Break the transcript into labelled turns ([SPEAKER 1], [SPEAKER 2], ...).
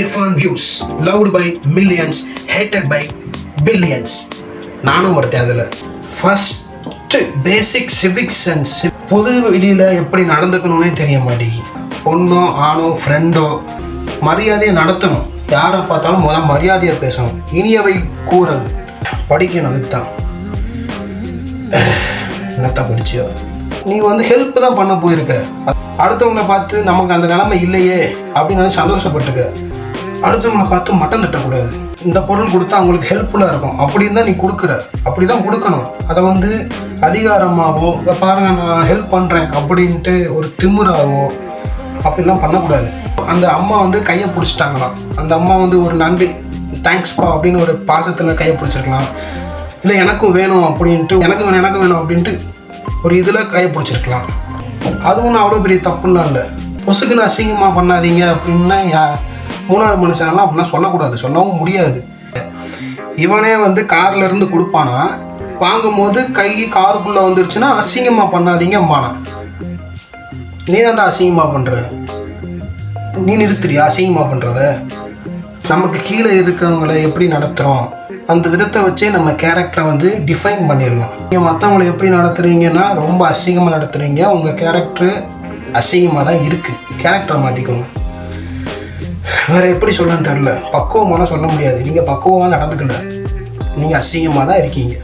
[SPEAKER 1] Irfan views loved by millions hated by billions நானும் ஒருத்தன் அதில். ஃபஸ்ட்டு பேசிக் சிவிக் சென்ஸ் பொது வெளியில் எப்படி நடந்துக்கணும்னே தெரிய மாட்டேங்குது. பொண்ணோ ஆணோ ஃப்ரெண்டோ மரியாதையை நடத்தணும். யாரை பார்த்தாலும் முதல் மரியாதையாக பேசணும். இனியவை கூறல். படிக்கணும் இதுதான். என்னத்தான் படிச்சியோ? நீ வந்து ஹெல்ப் தான் பண்ண போயிருக்க. அடுத்தவங்கள பார்த்து நமக்கு அந்த நிலைமை இல்லையே அப்படின்னு நினைச்சு சந்தோஷப்பட்டுக்க. அடுத்தவங்களை பார்த்து மட்டம் தட்டக்கூடாது. இந்த பொருள் கொடுத்தா அவங்களுக்கு ஹெல்ப்ஃபுல்லாக இருக்கும். அப்படின்னு தான் நீ கொடுக்குற. அப்படி தான் கொடுக்கணும். அதை வந்து அதிகாரமாகவோ இதை பாருங்க நான் ஹெல்ப் பண்ணுறேன் அப்படின்ட்டு ஒரு திமுறாவோ அப்படிலாம் பண்ணக்கூடாது. அந்த அம்மா வந்து கையை பிடிச்சிட்டாங்களாம். அந்த அம்மா வந்து ஒரு நன்றி தேங்க்ஸ்ப்பா அப்படின்னு ஒரு பாசத்தில் கையை பிடிச்சிருக்கலாம். இல்லை எனக்கும் வேணும் அப்படின்ட்டு எனக்கு வேணும் எனக்கு வேணும் அப்படின்ட்டு ஒரு இதில் கையை பிடிச்சிருக்கலாம். அது ஒன்றும் அவ்வளோ பெரிய தப்புலாம் இல்லை. பொசுக்குன்னு அசிங்கமாக பண்ணாதீங்க அப்படின்னா மூணாவது மனுஷனெல்லாம் அப்படிலாம் சொல்லக்கூடாது. சொல்லவும் முடியாது. இவனே வந்து கார்ல இருந்து கொடுப்பானா? வாங்கும்போது கை காருக்குள்ளே வந்துருச்சுன்னா அசிங்கமாக பண்ணாதீங்கம்மானா நீ தான்டா அசிங்கமாக பண்ணுற நீ நிறுத்துறியா அசிங்கமாக பண்ணுறத நமக்கு கீழே இருக்கிறவங்களை எப்படி நடத்துகிறோம் அந்த விதத்தை வச்சே நம்ம கேரக்டரை வந்து டிஃபைன் பண்ணிடலாம். நீங்கள் மற்றவங்களை எப்படி நடத்துறீங்கன்னா ரொம்ப அசிங்கமாக நடத்துறீங்க. உங்கள் கேரக்டரு அசிங்கமாக தான் இருக்குது கேரக்டரை மாற்றிக்கோங்க வேற எப்படி சொல்லணும்னு தெரில பக்குவமான சொல்ல முடியாது. நீங்கள் பக்குவமாக நடந்துக்கல நீங்கள் அசிங்கமாக தான் இருக்கீங்க.